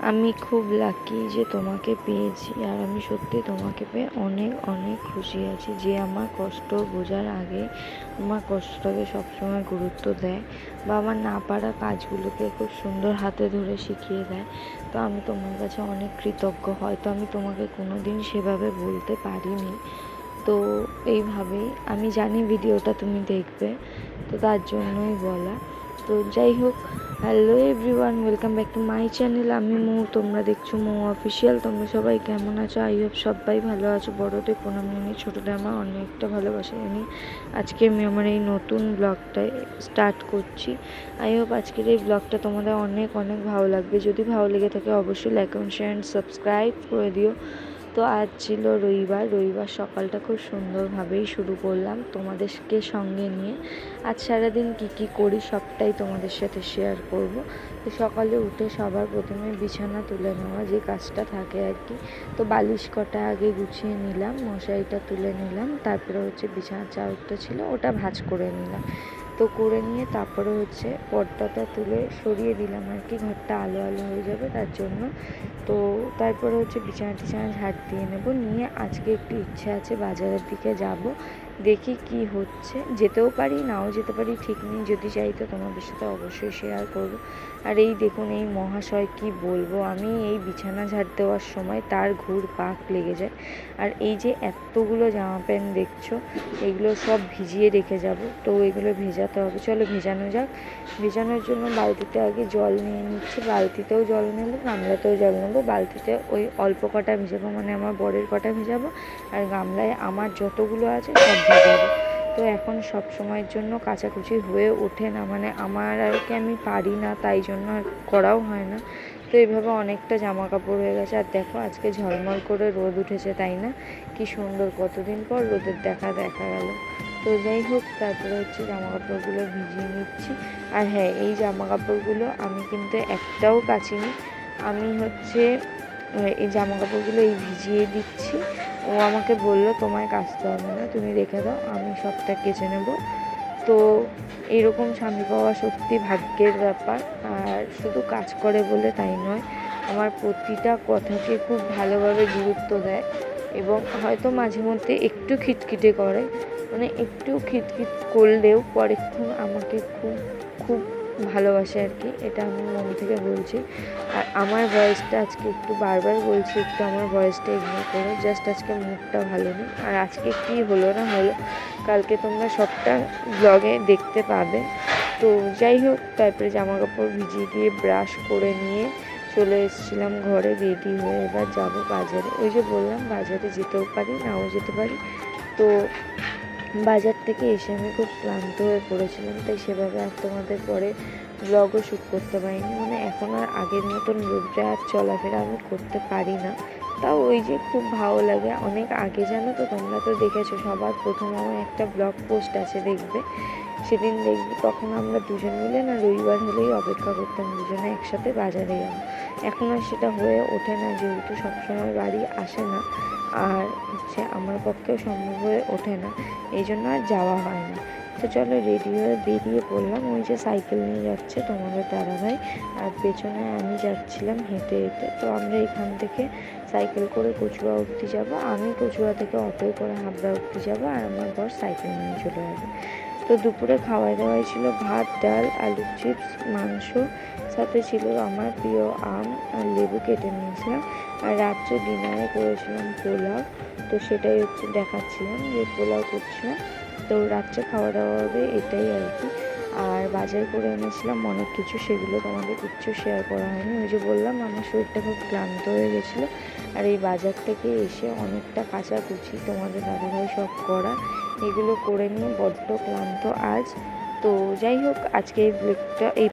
আমি খুব লাকি যে তোমাকে পেয়েছি, আর আমি সত্যি তোমাকে পেয়ে অনেক অনেক খুশি আছি। যে আমার কষ্ট বোঝার আগে আমার কষ্টটাকে সবসময় গুরুত্ব দেয় বা আমার না পারা কাজগুলোকে খুব সুন্দর হাতে ধরে শিখিয়ে দেয়। তো আমি তোমার কাছে অনেক কৃতজ্ঞ। হয়তো আমি তোমাকে কোনো দিন সেভাবে বলতে পারিনি। তো এইভাবেই আমি জানি ভিডিওটা তুমি দেখবে। তো তার জন্যই বলা। তো যাই হোক hello everyone, welcome back to my channel. আমি মৌ, তোমরা দেখছ মৌ অফিসিয়াল। তোমরা সবাই কেমন আছো? আই হোপ সবাই ভালো আছো। বড়দের প্রণাম জানি ছোটোদের আমার অনেকটা ভালোবাসা জানি। আজকে আমি আমার এই নতুন ব্লগটা স্টার্ট করছি। আই হোপ আজকের এই ব্লগটা তোমাদের অনেক অনেক ভালো লাগবে। যদি ভালো লেগে থাকে, অবশ্যই like comment share and subscribe করে দিও। তো আজ ছিল রবিবার। রবিবার সকালটা খুব সুন্দরভাবেই শুরু করলাম তোমাদেরকে সঙ্গে নিয়ে। আজ সারাদিন কী কী করি সবটাই তোমাদের সাথে শেয়ার করব। তো সকালে উঠে সবার প্রথমে বিছানা তুলে নেওয়া, যে কাজটা থাকে আর কি। তো বালিশ কটা আগে গুছিয়ে নিলাম, মশারিটা তুলে নিলাম, তারপরে হচ্ছে বিছানার চাদরটা ছিল, ওটা ভাঁজ করে নিলাম। তো করে নিয়ে তারপরে হচ্ছে পর্দাটা তুলে সরিয়ে দিলাম আর কি। ঘরটা আলো আলো হয়ে যাবে তার জন্য। তো তারপরে হচ্ছে বিছানা টিছানা ঝাড় দিয়ে নেব। নিয়ে আজকে একটু ইচ্ছে আছে বাজারের দিকে যাব। দেখি কি হচ্ছে। যেতেও পারি, নাও যেতে পারি, ঠিক নেই, যদি চাই তো তোমাদের সাথে অবশ্যই শেয়ার করব। আর এই দেখুন, এই মহাশয় কি বলব, আমি এই বিছানা ঝাড় দেওয়ার সময় তার ঘুর পাক লেগে যায়। আর এই যে এতগুলো জামা প্যান্ট দেখছ, এগুলো সব ভিজিয়ে রেখে যাব। তো এগুলো ভেজাতে হবে। চলো ভেজানো যাক। ভেজানোর জন্য বালতিতে আগে জল নিয়ে নিচ্ছি। বালতিতেও জল নেব, গামলাতেও জল নেব। বালতিতে ওই অল্প কটা ভেজাবো মানে আমার বরের কটা ভেজাবো। আর গামলায় আমার যতগুলো আছে সব ভেজাবো তো এখন সব সময়ের জন্য কাচাকুচি হয়ে ওঠে না মানে আমার আর কি আমি পারি না, তাই জন্য করাও হয় না। তো এইভাবে অনেকটা জামা কাপড় হয়ে গেছে। আর দেখো আজকে ঝলমল করে রোদ উঠেছে, তাই না? কি সুন্দর কতদিন পর রোদের দেখা দেখা গেল। তো যাই হোক, তারপরে হচ্ছে জামা কাপড়গুলো ভিজিয়ে নিচ্ছি। আর হ্যাঁ এই জামা কাপড়গুলো আমি কিন্তু একটাও কাচিনি। আমি হচ্ছে, এই জামা কাপড়গুলো এই ভিজিয়ে দিচ্ছি। ও আমাকে বলল, তোমায় কাচতে হবে না, তুমি রেখে দাও, আমি সবটা কেচে নেব। তো এরকম স্বামী পাওয়া সত্যি ভাগ্যের ব্যাপার। আর শুধু কাজ করে বলে তাই নয়, আমার প্রতিটা কথাকে খুব ভালোভাবে গুরুত্ব দেয় এবং হয়তো মাঝে মধ্যে একটু খিটখিটে করে। মানে একটু খিটখিট করলেও পরেক্ষণ আমাকে খুব খুব ভালোবাসে আর কি, এটা আমি মন থেকে বলছি। আর আমার ভয়েসটা আজকে একটু বারবার বলছি, একটু আমার ভয়েসটা ইগনোর করো জাস্ট আজকে মুডটা ভালো নেই। আর আজকে কি হলো না হলো, কালকে তোমরা সবটা ব্লগে দেখতে পাবে। তো যাই হোক, তারপরে জামা কাপড় ভিজিয়ে দিয়ে ব্রাশ করে নিয়ে চলে এসেছিলাম ঘরে রেডি হয়ে এবার যাব বাজারে। ওই যে বললাম, বাজারে যেতেও পারি, নাও যেতে পারি। তো বাজার থেকে এসে আমি খুব ক্লান্ত হয়ে পড়েছিলাম, তাই সেভাবে আর তোমাদের পরে ব্লগও শ্যুট করতে পারিনি। মানে এখন আর আগের মতন রোদে আর চলাফেরা আমি করতে পারি না। তাও ওই যে খুব ভালো লাগে, অনেক আগে জানো তো তোমরা তো দেখেছ সবার প্রথম আমার একটা ব্লগ পোস্ট আছে দেখবে। সেদিন দেখবে তখন আমরা দুজন মিলে না রবিবার হলেই অপেক্ষা করতাম দুজনে একসাথে বাজারে যাব এখন আর সেটা হয়ে ওঠে না, যেহেতু সবসময় বাড়ি আসে না, আর হচ্ছে আমার পক্ষেও সম্ভব হয়ে ওঠে না, এই জন্য আর যাওয়া হয় না। তো চলো রেডি হয়ে বেরিয়ে পড়লাম, ওই যে সাইকেল নিয়ে যাচ্ছে তোমাদের দাদাভাই, আর পেছনে আমি যাচ্ছিলাম হেঁটে হেঁটে। তো আমরা এখান থেকে সাইকেল করে কচুয়া অবধি যাব, আমি কচুয়া থেকে অটোয় করে হাবড়া অবধি যাব, আর আমার বর সাইকেল নিয়ে চলে যাবে। তো দুপুরে খাওয়া দাওয়াই ছিল ভাত, ডাল, আলু চিপস, মাংস, সাথে ছিল আমার প্রিয় আম আর লেবু কেটে নিয়েছিলাম। আর রাত্রে ডিনারে করেছিলাম পোলাও, তো সেটাই হচ্ছে দেখাচ্ছিলাম যে পোলাও করছিলাম তো রাত্রে খাওয়া দাওয়া হবে এটাই আর কি। আর বাজার করে এনেছিলাম, অনেক কিছু সেগুলো তোমাদের কিচ্ছু শেয়ার করা হয়নি। ওই যে বললাম, আমার শরীরটা খুব ক্লান্ত হয়ে গেছিল। আর এই বাজার থেকে এসে অনেকটা কাচাকুচি তোমাদের দাদাভাই সব করা, এগুলো করে নিয়ে বড্ড ক্লান্ত আজ। তো যাই হোক আজকে এই ব্লগটা এই